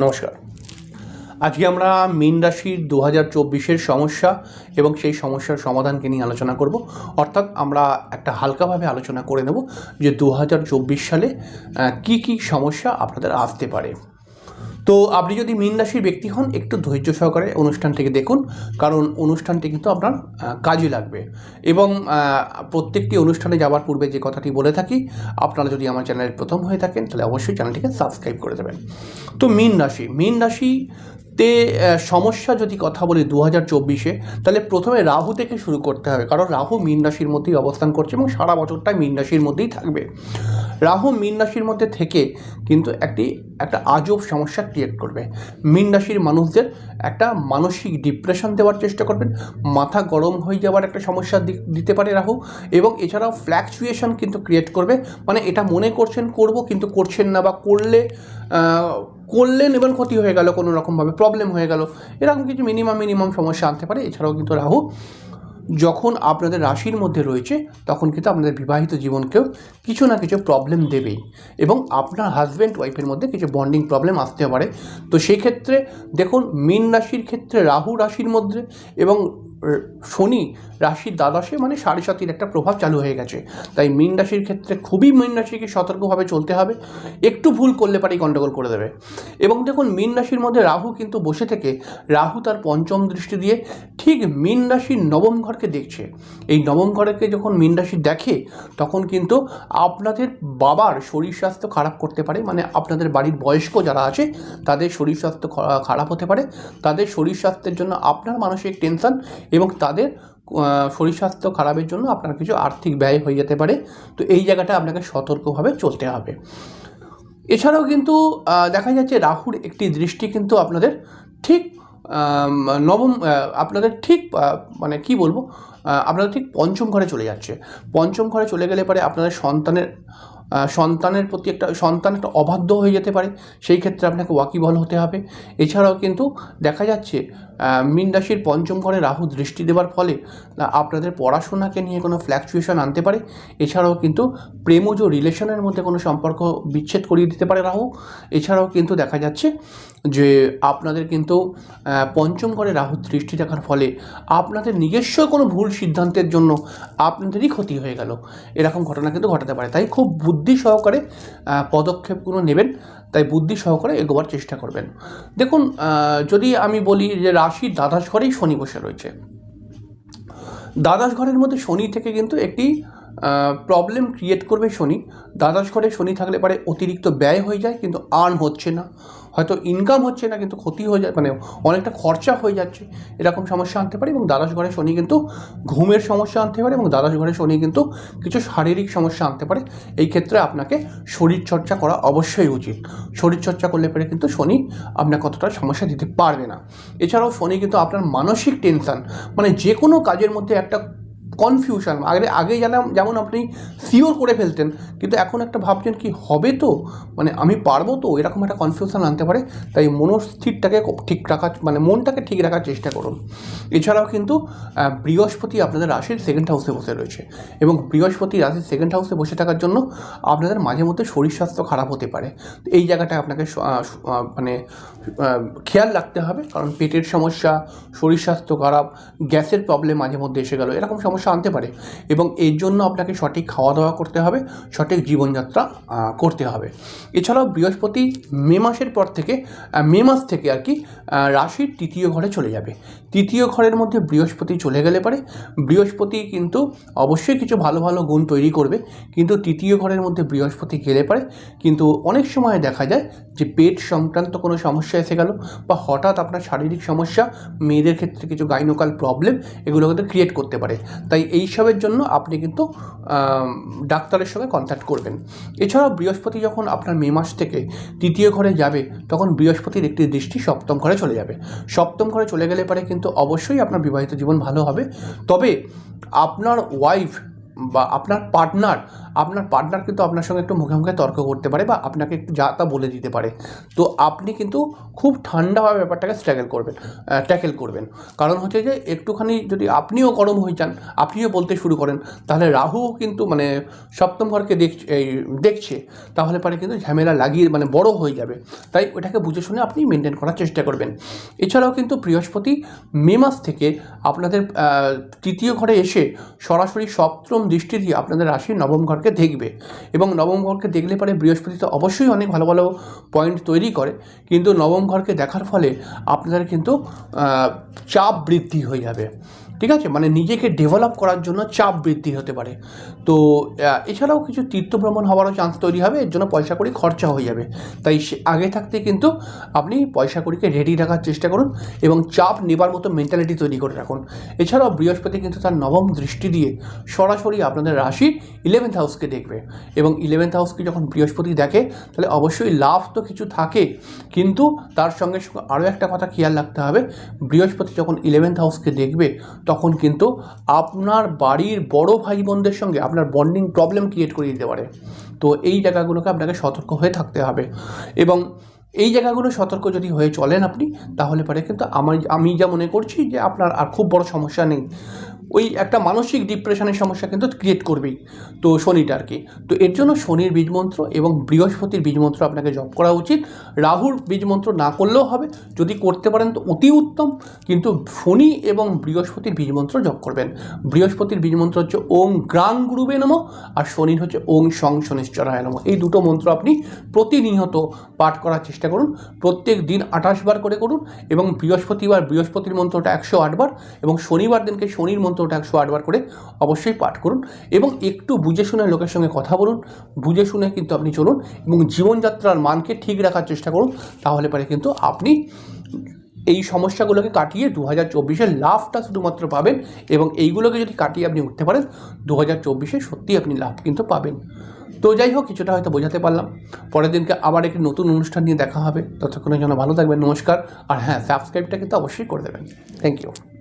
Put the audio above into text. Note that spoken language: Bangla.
নমস্কার। আজকে আমরা মীন রাশির দু হাজার চব্বিশের সমস্যা এবং সেই সমস্যার সমাধানকে নিয়ে আলোচনা করব। অর্থাৎ আমরা একটা হালকাভাবে আলোচনা করে নেব যে দু হাজার চব্বিশ সালে কি কি সমস্যা আপনাদের আসতে পারে। তো আপনি যদি মীন রাশির ব্যক্তি হন, একটু ধৈর্য সহকারে অনুষ্ঠানটিকে দেখুন, কারণ অনুষ্ঠানটি কিন্তু আপনার কাজে লাগবে। এবং প্রত্যেকটি অনুষ্ঠানে যাওয়ার পূর্বে যে কথাটি বলে থাকি, আপনারা যদি আমার চ্যানেলের প্রথম হয়ে থাকেন, তাহলে অবশ্যই চ্যানেলটিকে সাবস্ক্রাইব করে দেবেন। তো মীন রাশি, মীন রাশিতে আহ, সমস্যা যদি কথা বলি দু হাজার চব্বিশে তাহলে প্রথমে রাহু থেকে শুরু করতে হবে। কারণ রাহু মীন রাশির মধ্যেই অবস্থান করছে এবং সারা বছরটাই মীন রাশির মধ্যেই থাকবে। রাহু মীন রাশির মধ্যে থেকে কিন্তু একটি একটা আজব সমস্যা ক্রিয়েট করবে। মীন রাশির মানুষদের একটা মানসিক ডিপ্রেশন দেওয়ার চেষ্টা করবেন। মাথা গরম হয়ে যাওয়ার একটা সমস্যা দিতে পারে রাহু। এবং এছাড়াও ফ্ল্যাকচুয়েশন কিন্তু ক্রিয়েট করবে। মানে এটা মনে করছেন করব কিন্তু করছেন না বা করলে করলেন এবং ক্ষতি হয়ে গেল কোনো রকমভাবে প্রবলেম হয়ে গেল। এরকম কিছু মিনিমাম মিনিমাম সমস্যা আনতে পারে। এছাড়াও কিন্তু রাহু, যখন আপনাদের রাশির মধ্যে রয়েছে, তখন কিন্তু আপনাদের বিবাহিত জীবনকেও কিছু না কিছু প্রবলেম দেবেই। এবং আপনার হাজব্যান্ড ওয়াইফের মধ্যে কিছু বন্ডিং প্রবলেম আসতে পারে। তো সেক্ষেত্রে দেখুন, মীন রাশির ক্ষেত্রে রাহু রাশির মধ্যে এবং শনি রাশির দ্বাদশে মানে সাড়ে সাতির একটা প্রভাব চালু হয়ে গেছে। তাই মীন রাশির ক্ষেত্রে খুবই মীন রাশিকে সতর্কভাবে চলতে হবে। একটু ভুল করলে পারেই গণ্ডগোল করে দেবে। এবং দেখুন, মীন রাশির মধ্যে রাহু কিন্তু বসে থেকে রাহু তার পঞ্চম দৃষ্টি দিয়ে ঠিক মীন রাশির নবম ঘরকে দেখছে। এই নবম ঘরকে যখন মীন রাশি দেখে, তখন কিন্তু আপনাদের বাবার শরীর স্বাস্থ্য খারাপ করতে পারে। মানে আপনাদের বাড়ির বয়স্ক যারা আছে, তাদের শরীর স্বাস্থ্য খারাপ হতে পারে। তাদের শরীর স্বাস্থ্যের জন্য আপনার মানসিক টেনশন এবং তাদের শরীর স্বাস্থ্য খারাপের জন্য আপনার কিছু আর্থিক ব্যয় হয়ে যেতে পারে। তো এই জায়গাটা আপনাকে সতর্কভাবে চলতে হবে। এছাড়াও কিন্তু দেখা যাচ্ছে রাহুর একটি দৃষ্টি কিন্তু আপনাদের ঠিক নবম আপনাদের ঠিক মানে কি বলব আপনাদের ঠিক পঞ্চম ঘরে চলে যাচ্ছে। পঞ্চম ঘরে চলে গেলে পরে আপনাদের সন্তানের সন্তানের প্রতি একটা, সন্তান একটা অবাধ্য হয়ে যেতে পারে। সেই ক্ষেত্রে আপনাকে ওয়াকিবল হতে হবে। এছাড়াও কিন্তু দেখা যাচ্ছে মীন রাশির পঞ্চম ঘরে রাহু দৃষ্টি দেওয়ার ফলে আপনাদের পড়াশোনাকে নিয়ে কোনো ফ্ল্যাকচুয়েশন আনতে পারে। এছাড়াও কিন্তু প্রেমজ রিলেশনের মধ্যে কোনো সম্পর্ক বিচ্ছেদ করিয়ে দিতে পারে রাহু। এছাড়াও কিন্তু দেখা যাচ্ছে যে, আপনাদের কিন্তু পঞ্চম ঘরে রাহু দৃষ্টি থাকার ফলে আপনাদের নিজস্ব কোনো ভুল সিদ্ধান্তের জন্য আপনাদেরই ক্ষতি হয়ে গেল। এরকম ঘটনা কিন্তু ঘটাতে পারে। তাই খুব বুদ্ধি সহকারে পদক্ষেপগুলো নেবেন। তাই বুদ্ধি সহকারে এগোবার চেষ্টা করবেন। দেখুন যদি আমি বলি যে রাশি দ্বাদশ ঘরেই শনি বসে রয়েছে। দ্বাদশ ঘরের মধ্যে শনি থেকে কিন্তু একটি প্রবলেম ক্রিয়েট করবে শনি। দ্বাদশ ঘরে শনি থাকলে পারে অতিরিক্ত ব্যয় হয়ে যায়, কিন্তু আর্ন হচ্ছে না। হয়তো ইনকাম হচ্ছে না, কিন্তু ক্ষতি হয়ে যায় মানে অনেকটা খরচা হয়ে যাচ্ছে, এরকম সমস্যা আনতে পারে এবং দ্বাদশ ঘরে শনি কিন্তু ঘুমের সমস্যা আনতে পারে এবং দ্বাদশ ঘরে শনি কিন্তু কিছু শারীরিক সমস্যা আনতে পারে। এই ক্ষেত্রে আপনাকে শরীরচর্চা করা অবশ্যই উচিত। শরীরচর্চা করলে পরে কিন্তু শনি আপনাকে কতটা সমস্যা দিতে পারবে না। এছাড়াও শনি কিন্তু আপনার মানসিক টেনশন মানে যে কোনো কাজের মধ্যে একটা কনফিউশন আগে আগে যেমন যেমন আপনি সিওর করে ফেলতেন, কিন্তু এখন একটা ভাবছেন কি হবে তো? মানে আমি পারব তো? এরকম একটা কনফিউশন আনতে পারে। তাই মনস্থিরটাকে ঠিক রাখার মানে মনটাকে ঠিক রাখার চেষ্টা করুন। এছাড়াও কিন্তু বৃহস্পতি আপনাদের রাশির সেকেন্ড হাউসে বসে রয়েছে। এবং বৃহস্পতি রাশির সেকেন্ড হাউসে বসে থাকার জন্য আপনাদের মাঝে মধ্যে শরীর স্বাস্থ্য খারাপ হতে পারে। এই জায়গাটা আপনাকে মানে খেয়াল রাখতে হবে। কারণ পেটের সমস্যা, শরীর স্বাস্থ্য খারাপ, গ্যাসের প্রবলেম মাঝে মধ্যে এসে গেল। এরকম সমস্যা আনতে পারে এবং এর জন্য আপনাকে সঠিক খাওয়া দাওয়া করতে হবে, সঠিক জীবনযাত্রা করতে হবে। এছাড়াও বৃহস্পতি মে মাসের পর থেকে মে মাস থেকে আর কি রাশির তৃতীয় ঘরে চলে যাবে। তৃতীয় ঘরের মধ্যে বৃহস্পতি চলে গেলে পারে। বৃহস্পতি কিন্তু অবশ্যই কিছু ভালো ভালো গুণ তৈরি করবে, কিন্তু তৃতীয় ঘরের মধ্যে বৃহস্পতি গেলে পারে। কিন্তু অনেক সময় দেখা যায় যে পেট সংক্রান্ত কোনো সমস্যা এসে গেল বা হঠাৎ আপনার শারীরিক সমস্যা, মেয়েদের ক্ষেত্রে কিছু গাইনোকাল প্রবলেম, এগুলো কিন্তু ক্রিয়েট করতে পারে। তাই এইসবের জন্য আপনি কিন্তু ডাক্তারের সঙ্গে কন্ট্যাক্ট করবেন। এছাড়াও বৃহস্পতি যখন আপনার মে মাস থেকে তৃতীয় ঘরে যাবে, তখন বৃহস্পতির একটি দৃষ্টি সপ্তম ঘরে চলে যাবে। সপ্তম ঘরে চলে গেলে পারে কিন্তু অবশ্যই আপনার বিবাহিত জীবন ভালো হবে। তবে আপনার ওয়াইফ বা আপনার পার্টনার আপনার পার্টনার কিন্তু আপনার সঙ্গে একটু মুখে মুখে তর্ক করতে পারে বা আপনাকে একটু যা তা বলে দিতে পারে। তো আপনি কিন্তু খুব ঠান্ডাভাবে ব্যাপারটাকে স্ট্রাগল করবেন ট্যাকেল করবেন। কারণ হচ্ছে যে একটুখানি যদি আপনিও গরম হয়ে যান, আপনিও বলতে শুরু করেন, তাহলে রাহুও কিন্তু মানে সপ্তম ঘরকে দেখ, এই দেখছে, তাহলে পরে কিন্তু ঝামেলা লাগিয়ে মানে বড় হয়ে যাবে। তাই ওটাকে বুঝে শুনে আপনি মেনটেন করার চেষ্টা করবেন। এছাড়াও কিন্তু বৃহস্পতি মে মাস থেকে আপনাদের তৃতীয় ঘরে এসে সরাসরি সপ্তম দৃষ্টি দিয়ে আপনাদের রাশি নবম ঘরকে দেখবে এবং নবম ঘরকে দেখলে পরে বৃহস্পতি তো অবশ্যই অনেক ভালো ভালো পয়েন্ট তৈরি করে। কিন্তু নবম ঘরকে দেখার ফলে আপনাদের কিন্তু চাপ বৃদ্ধি হয়ে যাবে। ঠিক আছে? মানে নিজেকে ডেভেলপ করার জন্য চাপ বৃদ্ধি হতে পারে। তো এছাড়াও কিছু তীর্থ ভ্রমণ হওয়ারও চান্স তৈরি হবে, এর জন্য পয়সা কড়ি খরচা হয়ে যাবে। তাই আগে থাকতে কিন্তু আপনি পয়সা কড়িকে রেডি রাখার চেষ্টা করুন এবং চাপ নেবার মতো মেন্টালিটি তৈরি করে রাখুন। এছাড়াও বৃহস্পতি কিন্তু তার নবম দৃষ্টি দিয়ে সরাসরি আপনাদের রাশি ইলেভেন্থ হাউসকে দেখবে। এবং ইলেভেন্থ হাউসকে যখন বৃহস্পতি দেখে, তাহলে অবশ্যই লাভ তো কিছু থাকে, কিন্তু তার সঙ্গে সঙ্গে আরও একটা কথা খেয়াল রাখতে হবে। বৃহস্পতি যখন ইলেভেন্থ হাউসকে দেখবে তখন কিন্তু আপনার বাড়ির বড় ভাই বোনদের সঙ্গে আপনার বন্ডিং প্রবলেম ক্রিয়েট করে দিতে পারে। তো এই জায়গাগুলোকে আপনাকে সতর্ক হয়ে থাকতে হবে। এবং এই জায়গাগুলো সতর্ক যদি হয়ে চলেন আপনি, তাহলে পরে কিন্তু আমার আমি যা মনে করছি যে আপনার আর খুব বড় সমস্যা নেই। ওই একটা মানসিক ডিপ্রেশনের সমস্যা কিন্তু ক্রিয়েট করবেই। তো শনিটা আর কি। তো এর জন্য শনির বীজমন্ত্র এবং বৃহস্পতির বীজমন্ত্র আপনাকে জপ করা উচিত। রাহুর বীজমন্ত্র না করলেও হবে। যদি করতে পারেন তো অতি উত্তম। কিন্তু শনি এবং বৃহস্পতির বীজমন্ত্র জপ করবেন। বৃহস্পতির বীজমন্ত্র হচ্ছে ওং গ্রাং গুরুবে নম আর শনির হচ্ছে ওং সং শনিশ্চরায় নম। এই দুটো মন্ত্র আপনি প্রতিনিয়ত পাঠ করার চেষ্টা করুন। প্রত্যেক দিন আঠাশ বার করে করুন এবং বৃহস্পতিবার বৃহস্পতির মন্ত্রটা একশো আটবার এবং শনিবার দিনকে শনির মন্ত্রটা একশো আটবার করে অবশ্যই পাঠ করুন এবং একটু বুঝে শুনে লোকের সঙ্গে কথা বলুন, বুঝে শুনে কিন্তু আপনি চলুন এবং জীবনযাত্রার মানকে ঠিক রাখার চেষ্টা করুন, তাহলে পরে কিন্তু আপনি এই সমস্যাগুলোকে কাটিয়ে দু হাজার চব্বিশের লাভটা শুধুমাত্র পাবেন এবং এইগুলোকে যদি কাটিয়ে আপনি উঠতে পারেন দু হাজার চব্বিশে সত্যিই আপনি লাভ কিন্তু পাবেন। তো যাই হোক, কিছুটা হয়তো বোঝাতে পারলাম। পরের দিনকে আবার একটি নতুন অনুষ্ঠান নিয়ে দেখা হবে। ততক্ষণের জন্য ভালো থাকবেন, নমস্কার। আর হ্যাঁ সাবস্ক্রাইবটা কিন্তু অবশ্যই করে দেবেন। Thank you